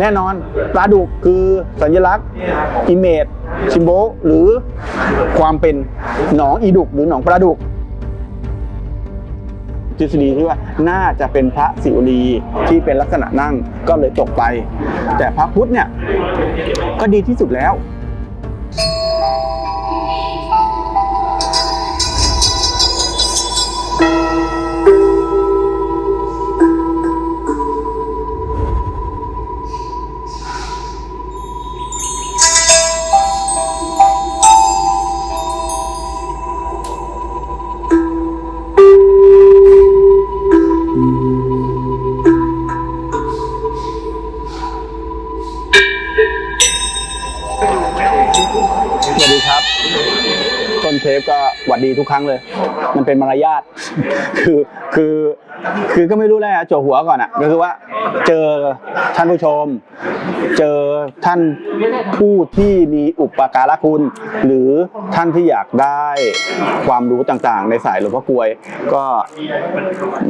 แน่นอนปลาดุกคือสัญลักษณ์อิเมจชิมโบหรือความเป็นหนองอีดุกหรือหนองปลาดุกทฤษฎีที่ว่าน่าจะเป็นพระสิวลีที่เป็นลักษณะนั่งก็เลยตกไป แต่พระพุทธเนี่ยก็ดีที่สุดแล้ว ทุกครั้งเลย มันเป็นมารยาท คือคือ คือก็ไม่รู้แหละจวหัวก่อนอะก็คือว่าเจอท่านผู้ชม เจอท่านผู้ที่มีอุปการะคุณ หรือท่านที่อยากได้ความรู้ต่างๆ ในสายหลวงพ่อกลวย ก็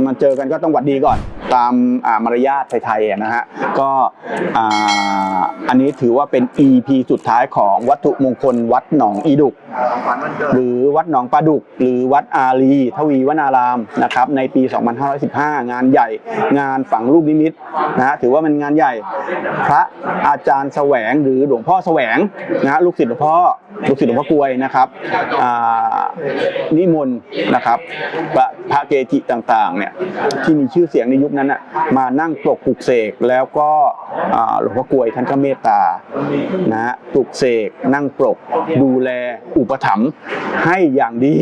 มาเจอกันก็ต้องหวัดดีก่อน ตามมารยาทไทยๆนะฮะก็อันนี้ถือว่าเป็น EP สุดท้ายของวัตถุมงคลวัดหนองอีดุก หรือวัดหนองปลาดุก หรือวัดอารีทวีวนารามนะครับในปี2515 งานใหญ่ งานฝังลูกนิมิตนะฮะถือว่าเป็นงานใหญ่พระอาจารย์แสวงหรือหลวงพ่อแสวงนะฮะลูกศิษย์หลวงพ่อลูกศิษย์หลวงพ่อกลวยนะครับนิมนต์นะครับพระเกจิต่างๆเนี่ยที่มีชื่อเสียงในยุคนั้นน่ะมานั่งปลกปลุกเสกแล้วก็หลวงพ่อกลวยท่านก็เมตตานะฮะปลุกเสกนั่งปลกดูแลอุปถัมภ์ให้อย่างดี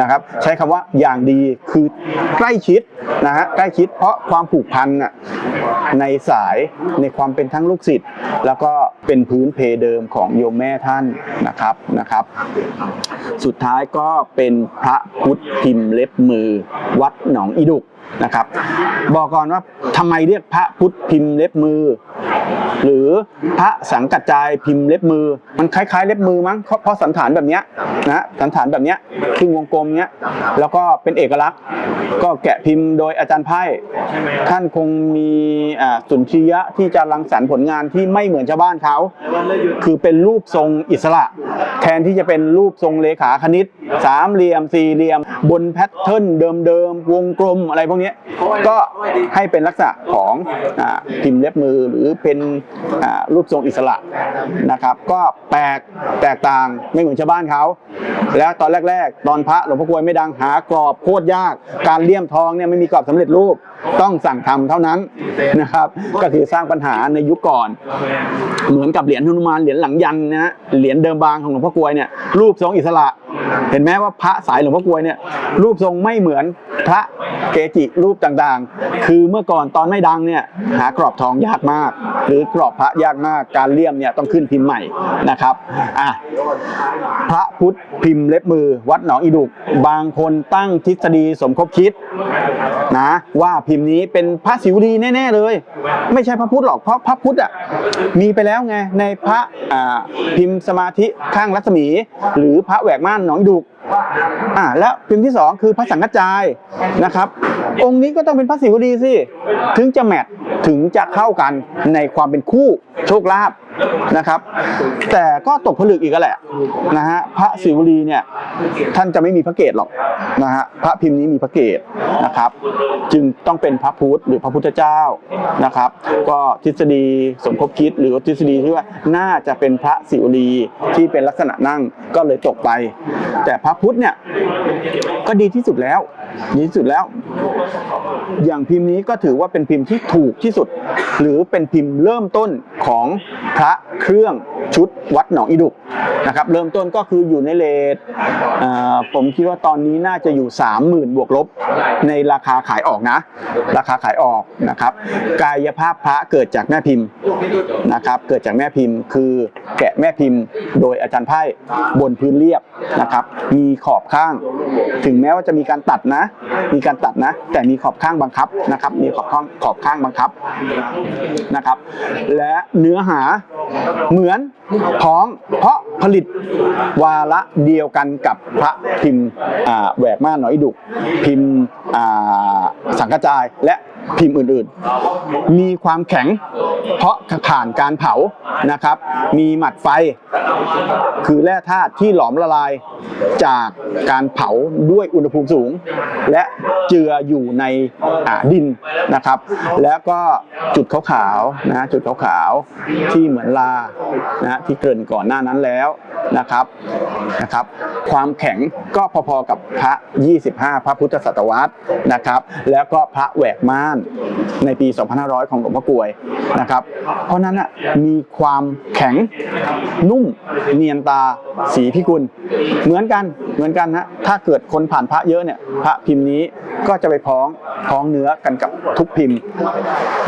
นะครับใช้คำว่าอย่างดีคือใกล้ชิดนะฮะใกล้ชิดเพราะความผูกพันน่ะในสายในความเป็นทั้งลูกศิษย์แล้วก็เป็นพื้นเพเดิมของโยมแม่ท่านนะครับนะครับ สุดท้ายก็เป็นพระพุทธพิมพ์เล็บมือวัดหนองอีดุกนะครับบอกก่อนว่าทำไมเรียกพระพุทธพิมพ์เล็บมือ หรือพระสังกัจจายพิมพ์เล็บมือ มันคล้ายๆ เล็บมือมั้งเพราะสันฐานแบบเนี้ยนะสันฐานแบบเนี้ยครึ่งวงกลมเนี้ยแล้วก็เป็นเอกลักษณ์ ก็แกะพิมพ์โดยอาจารย์ไพ่ท่านคงมีอ่าสุนทรียะที่จะรังสรรค์ผลงานที่ไม่เหมือนชาวบ้านเขาคือเป็นรูปทรงอิสระ แทนที่จะเป็นรูปทรงเลขาคณิตสามเหลี่ยมสี่เหลี่ยม บนแพทเทิร์นเดิมๆวงกลมอะไรพวกนี้ก็ให้เป็นลักษณะของอาพิมพ์เล็บมือหรือเป็นอ่ารูปทรงอิสระนะครับ ก็แปลกแตกต่างไม่เหมือนชาวบ้านเขา แล้วตอนแรก ๆ ตอนพระหลวงพ่อกลวยไม่ดังหากรอบโคตรยาก การเลี่ยมทองเนี่ยไม่มีกรอบสำเร็จรูปต้องสั่งทำเท่านั้นนะครับก็คือสร้างปัญหาในยุคก่อน เหมือนกับเหรียญหนุมานเหรียญหลังยันนะฮะเหรียญเดิมบางของหลวงพ่อกลวยเนี่ยรูปทรงอิสระ เห็นไหมว่าพระสายหลวงพ่อกลวยเนี่ยรูปทรงไม่เหมือนพระเกจิรูปต่างๆ คือเมื่อก่อนตอนไม่ดังเนี่ยหากรอบทองยากมาก หรือกรอบพระยากมากการเลี่ยมเนี่ยต้องขึ้นพิมพ์ใหม่นะครับอะพระพุทธพิมพ์เล็บมือ วัดหนองอีดุกบางคนตั้งทฤษฎีสมคบคิดนะว่าพิมพ์นี้เป็นพระศิวลีแน่ ๆ เลย ไม่ใช่พระพุทธหรอกเพราะพระพุทธอะมีไปแล้วไงในพระอ่าพิมพ์สมาธิข้างรัศมี หรือพระแหวกม่านหนองอีดุกอ่าแล้วพิมพ์ที่สองคือพระสังกัจจายนะครับ องค์นี้ก็ต้องเป็นพระศิวลีสิถึงจะแมทถึงจะเข้ากันในความเป็นคู่โชคลาภ นะครับ แต่ก็ตกผลึกอีกแล้วแหละนะฮะพระศิวลีเนี่ยท่านจะไม่มีพระเกศหรอกนะฮะพระพิมพ์นี้มีพระเกศนะครับ จึงต้องเป็นพระพุทธหรือพระพุทธเจ้านะครับ ก็ทฤษฎีสมคบคิดหรือทฤษฎีที่ว่าน่าจะเป็นพระศิวลีที่เป็นลักษณะนั่งก็เลยตกไป แต่พระพุทธเนี่ยก็ดีที่สุดแล้วดีที่สุดแล้ว อย่างพิมพ์นี้ก็ถือว่าเป็นพิมพ์ที่ถูกที่สุด หรือเป็นพิมพ์เริ่มต้นของพระเครื่องชุดวัดหนองอีดุกนะครับเริ่มต้นก็คืออยู่ในเลทอ่าผมคิดว่าตอนนี้น่าจะอยู่ 30,000 บวกลบ ในราคาขายออกนะ ราคาขายออกนะครับ กายภาพพระเกิดจากแม่พิมพ์นะครับเกิดจากแม่พิมพ์ คือแกะแม่พิมพ์ โดยอาจารย์ไพ่บนพื้นเรียบนะครับ มีขอบข้าง ถึงแม้ว่าจะมีการตัดนะ มีการตัดนะ แต่มีขอบข้างบังคับนะครับ มีขอบข้างขอบข้างบังคับนะครับ และเนื้อหาเหมือนท้องเพราะผลิตวาระเดียวกันกับพระพิมพ์แหวกม่านหนอยดุกพิมพ์สังกระจายและ พิมพ์อื่นๆ มีความแข็งเพราะผ่านการเผานะครับ มีหมัดไฟ คือแร่ธาตุที่หลอมละลายจากการเผาด้วยอุณหภูมิสูง และเจืออยู่ในดินนะครับ แล้วก็จุดขาวๆนะจุดขาวๆที่เหมือนลานะที่เกริ่นก่อนหน้านั้นแล้ว นะครับนะครับ ความแข็งก็พอๆกับพระ 25 พระพุทธศตวรรษนะครับ แล้วก็พระแหวกม่านในปี 2500 ของหลวงพ่อกลวยนะครับ เพราะนั้นอะมีความแข็งนุ่มเนียนตาสีพิกุล เหมือนกันเหมือนกันนะถ้าเกิดคนผ่านพระเยอะเนี่ยพระพิมพ์นี้ก็จะไปพ้องพ้องเนื้อกันกับทุกพิมพ์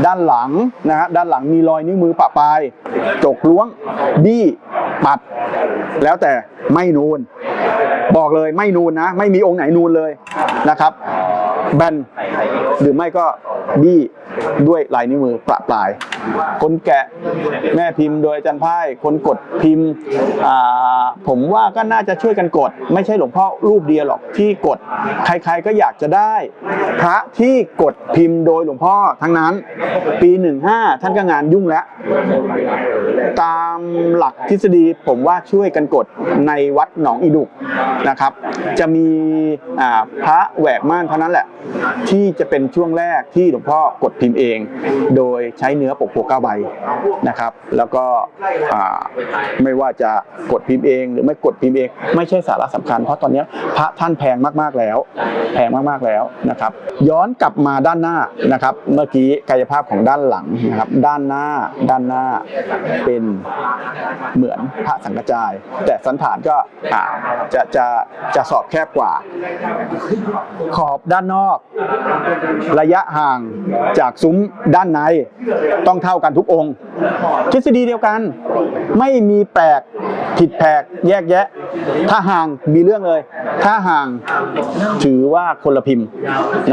ด้านหลังนะฮะด้านหลังมีรอยนิ้วมือปะปลายจกล้วงบี้ปัดแล้วแต่ไม่นูน บอกเลยไม่นูนนะ ไม่มีองค์ไหนนูนเลยนะครับ แบนหรือไม่ก็บี้ด้วยลายนิ้วมือประปลาย คนแกะแม่พิมพ์โดยอาจารย์พ่ายคนกดพิมพ์ผมว่าก็น่าจะช่วยกันกด ไม่ใช่หลวงพ่อรูปเดียวหรอกที่กด ใครๆก็อยากจะได้ พระที่กดพิมพ์โดยหลวงพ่อทั้งนั้น ปี15ท่านก็งานยุ่งแล้ว ตามหลักทฤษฎีผมว่าช่วยกันกดในวัดหนองอีดุกนะครับ จะมีพระแหวกม่านเท่านั้นแหละที่จะเป็นช่วงแรกที่หลวงพ่อกดพิมพ์เอง โดยใช้เนื้อปกโพเก้าใบนะครับ แล้วก็ไม่ว่าจะกดพิมพ์เอง หรือไม่กดพิมพ์เอง ไม่ใช่สาระสำคัญ เพราะตอนนี้พระท่านแพงมากๆแล้ว แพงมากๆแล้วนะครับ ย้อนกลับมาด้านหน้านะครับ เมื่อกี้กายภาพของด้านหลังนะครับ ด้านหน้าด้านหน้าเป็นเหมือนพระสังกระจาย แต่สันฐานก็จะจะจะสอบแคบกว่า ขอบด้านนอกระยะห่างจากซุ้มด้านใน ต้องเท่ากันทุกองค์ ทฤษฎีเดียวกัน ไม่มีแปลกผิดแปลกแยกแยะ ถ้าห่างมีเรื่องเลย ถ้าห่างถือว่าคนละพิมพ์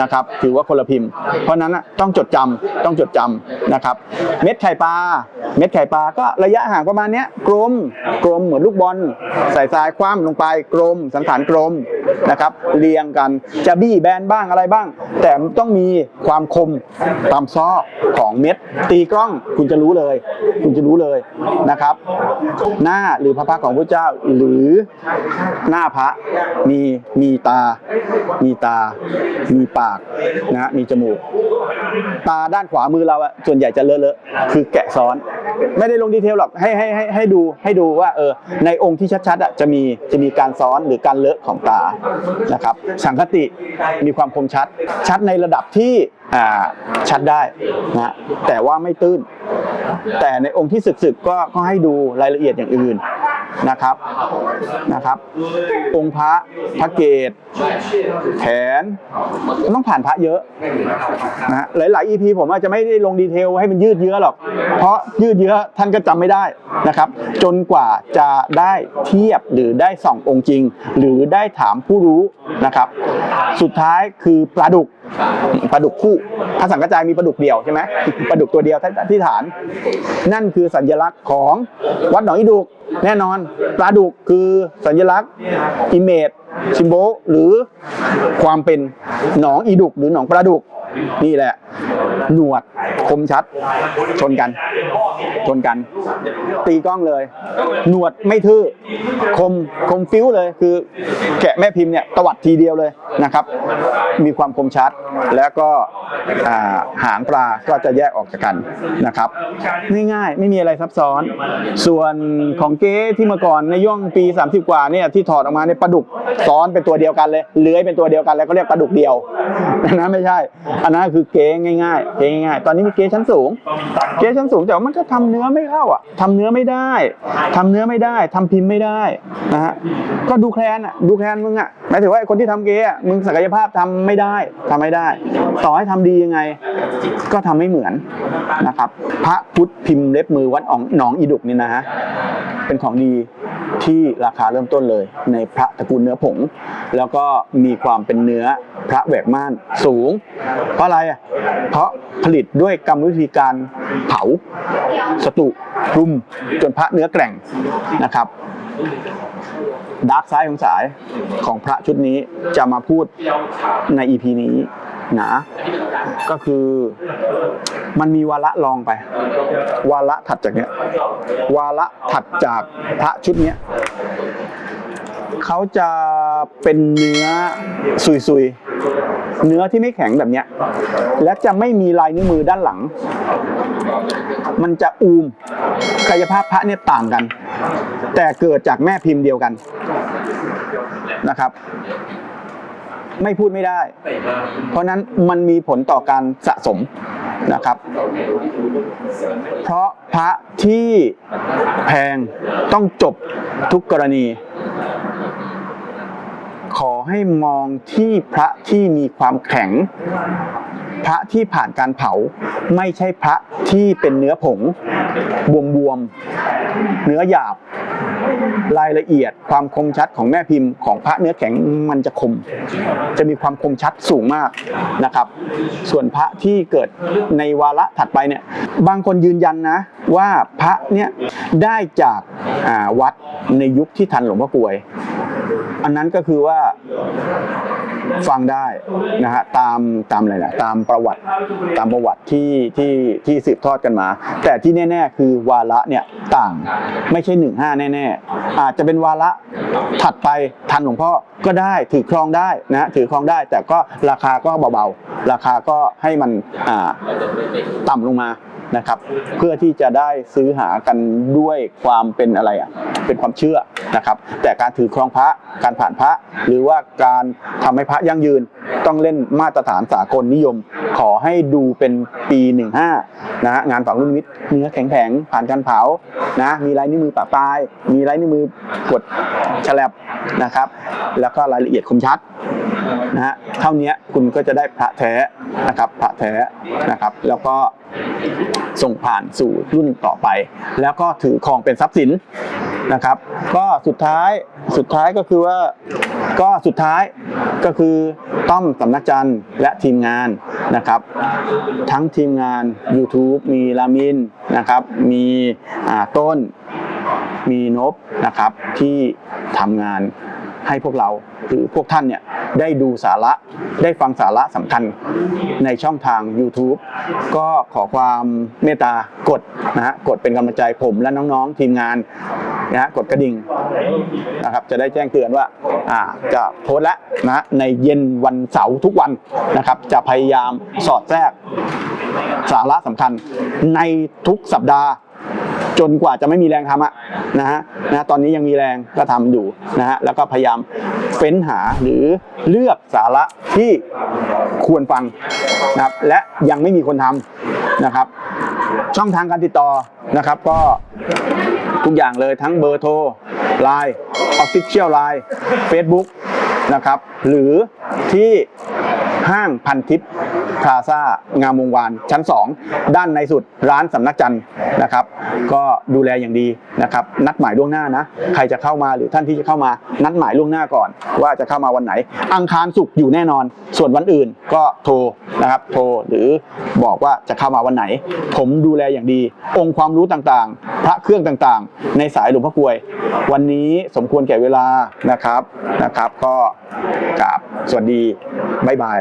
นะครับ ถือว่าคนละพิมพ์ เพราะนั้นน่ะต้องจดจำต้องจดจำนะครับ เม็ดไข่ปลาเม็ดไข่ปลาก็ระยะห่างประมาณนี้กลมกลมเหมือนลูกบอลใส่ทรายคว่ำลงไปกลมสันฐานกลมนะครับ เรียงกันจะบี้แบนบ้างอะไรบ้าง แต่ต้องมีความคมตามซอกของเม็ด ตีกล้องคุณจะรู้เลย คุณจะรู้เลยนะครับ หน้าหรือพระพักของพระเจ้าหรือหน้าพระมีมีตา มีตา มีปากนะฮะมีจมูก ตาด้านขวามือเราอะส่วนใหญ่จะเลอะๆคือแกะซ้อน ไม่ได้ลงดีเทลหรอกให้ให้ให้ให้ดูให้ดูว่าเออในองค์ที่ชัดๆอะจะมีจะมีการซ้อนหรือการเลอะของตานะครับ สังคติมีความคมชัดชัดในระดับที่ชัดได้นะแต่ว่าไม่ตื้น แต่ในองค์ที่ศึกๆก็ก็ให้ดูรายละเอียดอย่างอื่น นะครับนะครับ องค์พระพระเกศแขนมันต้องผ่านพระเยอะนะฮะหลายๆ EP ผมอาจจะไม่ได้ลงดีเทลให้มันยืดเยื้อหรอก เพราะยืดเยื้อท่านก็จำไม่ได้นะครับ จนกว่าจะได้เทียบหรือได้ส่ององค์จริง หรือได้ถามผู้รู้นะครับ สุดท้ายคือปลาดุกปลาดุกคู่พระสังกระจายมีปลาดุกเดียวใช่ไหมปลาดุกตัวเดียวที่ฐาน นั่นคือสัญลักษณ์ของวัดหนองอีดุก แน่นอนปลาดุกคือสัญลักษณ์อิเมจชิมโบหรือความเป็นหนองอีดุกหรือหนองปลาดุก นี่แหละ หนวดคมชัด ชนกัน ชนกัน ตีกล้องเลย หนวดไม่ทื่อคมคมฟิ้วเลย คือแกะแม่พิมพ์เนี่ยตวัดทีเดียวเลยนะครับ มีความคมชัด แล้วก็หางปลาก็จะแยกออกจากกันนะครับ ง่ายๆ ไม่มีอะไรซับซ้อน ส่วนของเก๊ที่เมื่อก่อนในย่วงปี 30 กว่าเนี่ยที่ถอดออกมาในยปลาดุกซ้อนเป็นตัวเดียวกันเลยเลื้อยเป็นตัวเดียวกันแล้วก็เรียกปลาดุกเดียวนนั้นไม่ใช่อันนั้นคือเก๊ง่ายๆเก๊ง่ายๆตอนนี้มีเก๊ชั้นสูง เก๊ชั้นสูงแต่ว่ามันก็ทำเนื้อไม่เข้าอะทำเนื้อไม่ได้ทำเนื้อไม่ได้ทำพิมพ์ไม่ได้นะฮะก็ดูแคลนอะดูแคลนมึงอะหมายถึงว่าไอ้คนที่ทำเก๊อะมึงศักยภาพทำไม่ได้ทำไม่ได้ ต่อให้ทำดียังไง ก็ทำไม่เหมือนนะครับ พระพุทธพิมพ์เล็บมือวัดอ่องหนองอีดุกนี่นะฮะเป็นของดีที่ราคาเริ่มต้นเลย ในพระตระกูลเนื้อผง แล้วก็มีความเป็นเนื้อพระแหวกม่านสูงเพราะอะไรอะเพราะผลิตด้วยกรรมวิธีการเผาสตุรุมจนพระเนื้อแกร่งนะครับดาร์กไซด์ของสายของพระชุดนี้จะมาพูดใน EP นี้นะก็คือมันมีวาระรองไป วาระถัดจากเนี้ยวาระถัดจากพระชุดเนี้ย เขาจะเป็นเนื้อซุยๆ เนื้อที่ไม่แข็งแบบเนี้ย และจะไม่มีลายนิ้วมือด้านหลัง มันจะอูมกายภาพพระเนี่ยต่างกัน แต่เกิดจากแม่พิมพ์เดียวกันนะครับ ไม่พูดไม่ได้ เพราะนั้นมันมีผลต่อการสะสมนะครับ เพราะพระที่แพงต้องจบทุกกรณี ให้มองที่พระที่มีความแข็ง พระที่ผ่านการเผา ไม่ใช่พระที่เป็นเนื้อผงบวม เนื้อหยาบ รายละเอียดความคมชัดของแม่พิมพ์ของพระเนื้อแข็งมันจะคม จะมีความคมชัดสูงมากนะครับ ส่วนพระที่เกิดในวาระถัดไปเนี่ยบางคนยืนยันนะว่าพระเนี่ยได้จากาวัดในยุคที่ทันหลวงพ่อกวย อันนั้นก็คือว่าฟังได้นะฮะตามตามอะไรนะตามประวัติตามประวัติที่ที่ที่สืบทอดกันมา แต่ที่แน่ ๆ คือวาระเนี่ยต่างไม่ใช่หนึ่งห้าแน่ๆ อาจจะเป็นวาระถัดไปทันหลวงพ่อก็ได้ถือครองได้นะถือครองได้แต่ก็ราคาก็เบาๆ ราคาก็ให้มันต่ำลงมา นะครับ เพื่อที่จะได้ซื้อหากันด้วยความเป็นอะไรอะเป็นความเชื่อนะครับ แต่การถือครองพระการผ่านพระ หรือว่าการทำให้พระยั่งยืนต้องเล่นมาตรฐานสากลนิยม ขอให้ดูเป็นปี 15นะฮะงานฝังลูกนิมิตเนื้อแข็งๆผ่านการเผานะมีลายนิ้วมือปะปลาย มีลายนิ้วมือกดฉลับนะครับ แล้วก็รายละเอียดคมชัดนะฮะเท่านี้ คุณก็จะได้พระแท้นะครับพระแท้นะครับ แล้วก็ส่งผ่านสู่รุ่นต่อไป แล้วก็ถือครองเป็นทรัพย์สินนะครับ ก็สุดท้ายสุดท้ายก็คือว่าก็สุดท้ายก็คือต้อมสำนักจันทร์และทีมงานนะครับ ทั้งทีมงาน YouTube มีลามินนะครับ มีต้นมีนบนะครับที่ทำงาน ให้พวกเราหรือพวกท่านเนี่ยได้ดูสาระได้ฟังสาระสำคัญในช่องทาง YouTube ก็ขอความเมตตากดนะฮะกดเป็นกำลังใจผมและน้องๆ ทีมงานนะฮะกดกระดิ่งนะครับจะได้แจ้งเตือนว่าอ่าจะโพสต์แล้วนะในเย็นวันเสาร์ทุกวันนะครับจะพยายามสอดแทรกสาระสำคัญในทุกสัปดาห์ จนกว่าจะไม่มีแรงทำอะนะฮะนะตอนนี้ยังมีแรงก็ทำอยู่นะฮะแล้วก็พยายามเฟ้นหาหรือเลือกสาระที่ควรฟังนะครับและยังไม่มีคนทำนะครับ ช่องทางการติดต่อนะครับก็ทุกอย่างเลยทั้งเบอร์โทร Line Official Line Facebook นะครับหรือที่ห้างพันทิพย์ พลาซ่างามวงวานชั้น 2 ด้านในสุดร้านสำนักจันทร์นะครับ ก็ดูแลอย่างดีนะครับ นัดหมายล่วงหน้านะ ใครจะเข้ามาหรือท่านที่จะเข้ามา นัดหมายล่วงหน้าก่อน ว่าจะเข้ามาวันไหน อังคารศุกร์อยู่แน่นอน ส่วนวันอื่นก็โทรนะครับ โทรหรือบอกว่าจะเข้ามาวันไหน ผมดูแลอย่างดี องค์ความรู้ต่างๆ พระเครื่องต่างๆ ในสายหลวงพ่อกลวย วันนี้สมควรแก่เวลานะครับนะครับ ก็กราบสวัสดีบ๊ายบาย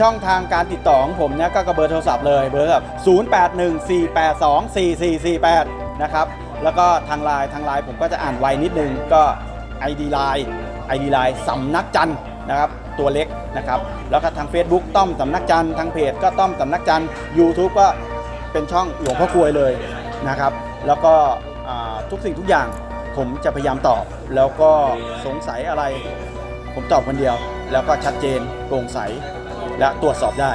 ช่องทางการติดต่อของผมเนี่ยก็กระเบอร์โทรศัพท์เลยเบอร์แบบ0814824448 นะครับ แล้วก็ทางไลน์ทางไลน์ผมก็จะอ่านไวนิดนึงก็ ID Line ID Line สำนักจันนะครับตัวเล็กนะครับ แล้วก็ทาง Facebook ต้อมสำนักจันทางเพจก็ต้อมสำนักจัน YouTube ก็เป็นช่องหลวงพ่อกลวยเลยนะครับ แล้วก็ทุกสิ่งทุกอย่างผมจะพยายามตอบ แล้วก็สงสัยอะไร ผมตอบคนเดียว แล้วก็ชัดเจนโปร่งใส และตรวจสอบได้